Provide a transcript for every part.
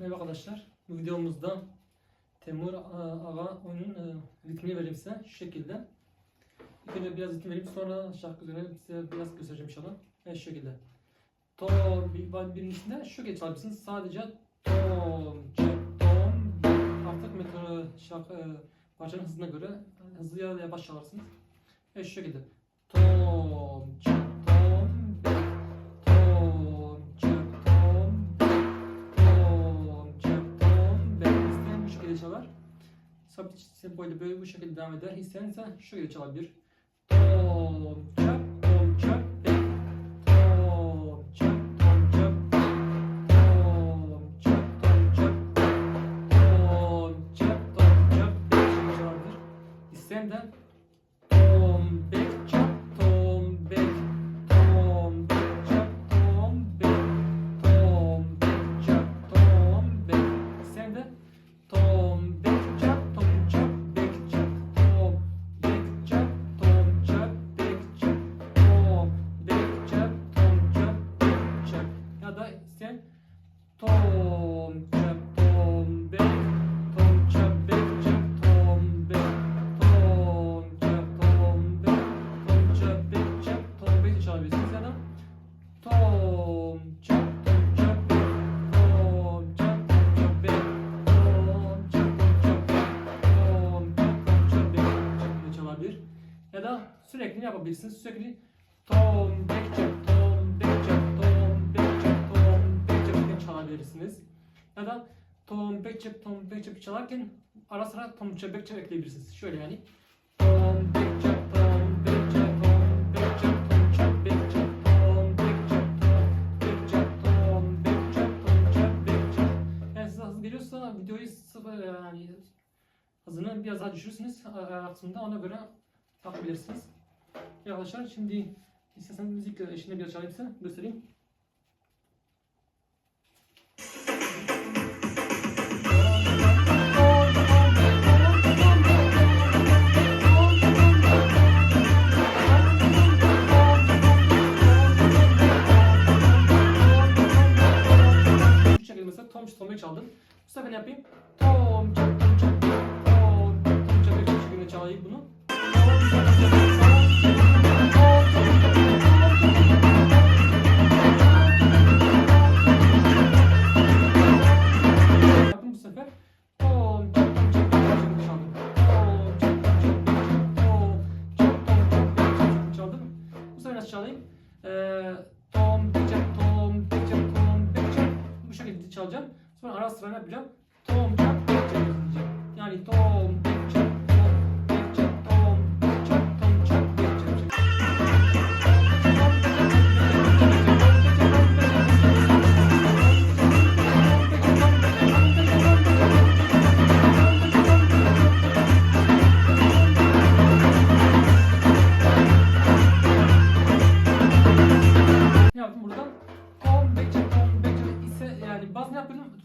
Merhaba arkadaşlar. Bu videomuzda Temur Ağa oyunun e, ritmini vereyim size şu şekilde. İlk önce biraz ritim vereyim sonra şarkı üzerine size biraz göstereceğim inşallah. Evet şu şekilde. Tom bir, bir- birincisinde şu şekilde çalabilirsiniz. Sadece tom, çek, tom, artık metal şarkı e, parçanın hızına göre hızlı ya da yavaş çalarsınız. Evet şu şekilde. Tom, çek, çalar. Sabit tempoyla böyle bu şekilde devam eder. İsteyen ise şu şekilde çalabilir. Tom, çap, tom, çap. Tom, çap, tom, çap. Tom, çap, tom, çap, tom, bek. Tom, çap, bek, çap, tom, bek. Tom, çap, tom, bek. Tom, çap, bek, çap, tom, bek çalabilirsiniz çalabilir. Ya da sürekli yapabilirsiniz? Sürekli tom, bek, çap, tom, Ya da tom bekçep tom bekçep çalarken ara sıra tom çebek çebek ekleyebilirsiniz. Şöyle yani. Tom bekçep tom bekçep tom bekçep tom çep bekçep tom bekçep tom bekçep tom bekçep tom çep bekçep. Yani size hız geliyorsa videoyu sıfır e, yani hızını biraz daha düşürürsünüz e, e, aslında ona göre bakabilirsiniz. Ya arkadaşlar şimdi isterseniz müzik eşliğinde bir çalayım size göstereyim. çalgı çaldım. Bu sefer ne yapayım? Tom çak tom çak tom çak tom çak çak şekilde çalayım bunu. Bu sefer tom çak tom çak tom çak çaldım. Tom çak tom çak tom çak tom çak tom çak çaldım. Bu sefer nasıl çalayım? Ee, tom çak tom çak tom çak bu şekilde çalacağım. Sonra ara sıra ne yapacağım? Tom bek çap diyeceğim. Yani tom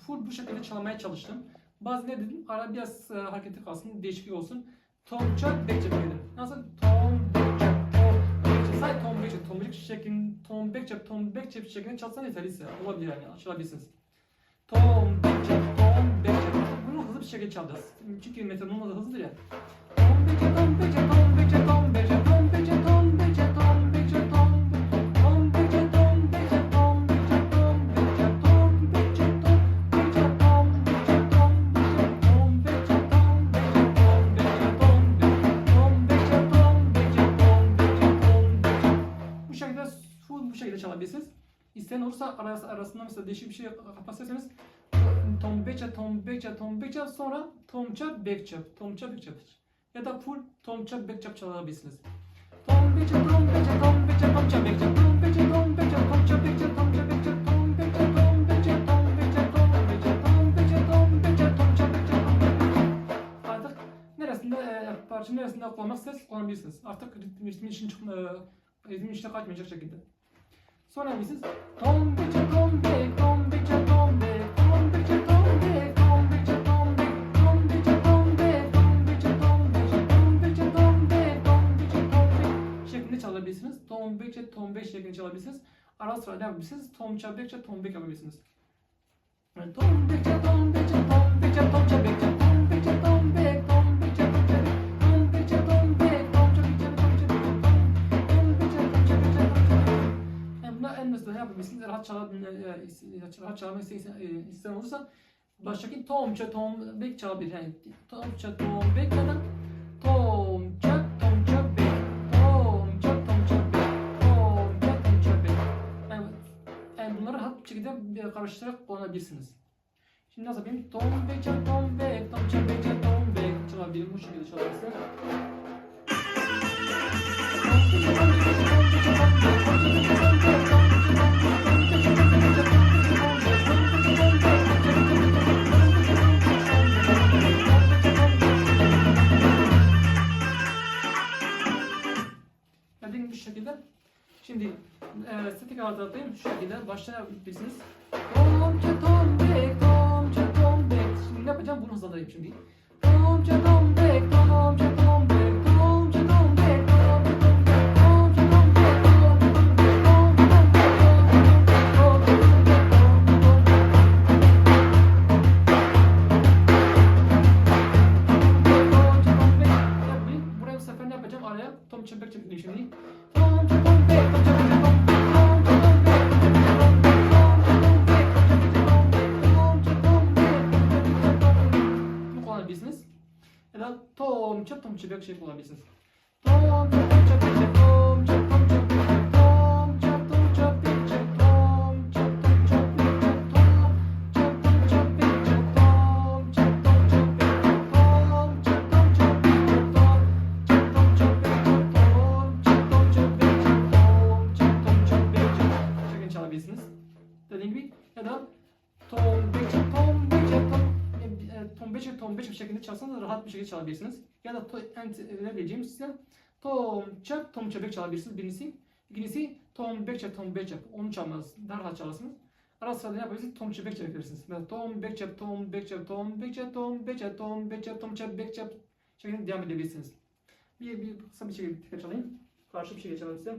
Full bu şekilde çalmaya çalıştım. Bazı ne dedim? Ara biraz e, hareketli kalsın, değişiklik olsun. Tom çap bek çap dedim. Nasıl? Tom çap tom bek çap. Sadece tom bek çap, tom bek çap şeklinde, tom bek çap, tom bek çap şeklinde çalsan yeterliyse olabilir yani çalabilirsiniz. Tom bek çap, tom bek çap. Bunu hızlı bir şekilde çalacağız. Çünkü metronom da hızlıdır ya. Tom bek çap, tom bek çap, tom bek çap, tom şekilde çalabilirsiniz. İsteyen olursa arası, arasında mesela değişik bir şey katmak isterseniz tombeça tombeça tombeça sonra tomça bekça tomça bekça ya da full tomça bekça çalabilirsiniz. Tombeça tombeça tombeça tomça bekça tombeça tombeça tomça bekça tomça bekça tombeça tombeça tombeça tombeça tombeça tombeça tomça bekça artık neresinde e, parçanın neresinde kullanmak isterseniz kullanabilirsiniz. Artık ritmin için çıkma ritmin içine kaçmayacak şekilde. Son hangisiz? Tombiçe tombe, tombiçe tombe, tombiçe tombe, tombiçe tombe, tombiçe tombe, tombiçe tombe, tombiçe tombe, tombiçe tombe şeklinde çalabilirsiniz. Tombiçe tombe şeklinde çalabilirsiniz. Ara sıra ne yapabilirsiniz? Tomça bekçe tombek yapabilirsiniz. Tombiçe tombiçe tombiçe tomça bekçe çalabilmek, e, e, çala, çalamak isteyen olursa baştaki tomça tom bek çalabilir. Yani tomça tom bek ya da tomça tomça bek. Tomça tomça bek. Tomça tomça bek. Yani, yani bunları rahat bir şekilde e, karıştırarak kullanabilirsiniz. Şimdi nasıl yapayım? Tom bek çal tom bek tomça bek çal tom bek çalabilirim. Bu şekilde çalabilirsiniz. bir şekilde şimdi e, statik ardalatayım şu şekilde başlayabilirsiniz. Tom çatom bek tom çatom. Şimdi ne yapacağım? Bunu hızlandırayım şimdi. Tom çatom bek tom yapacağım araya tom çempek çempek değiştireyim. Tom çempek kullanabilirsiniz. Ya da tom çöp tom çöpek şey kullanabilirsiniz. Tom çöp şeklinde çalsanız rahat bir şekilde çalabilirsiniz. Ya da to, verebileceğim size tom çap tom çap çalabilirsiniz birincisi. İkincisi tom bekçap tom bekçap onu çalmanız daha rahat çalarsınız. Ara sıra ne yapabilirsiniz? Tom çap bekçap yapabilirsiniz. Mesela tom bekçap tom bekçap tom bekçap tom bekçap tom bekçap tom çap bekçap şeklinde devam edebilirsiniz. Bir, bir kısa bir şekilde çalayım. Karşı bir şekilde çalayım size.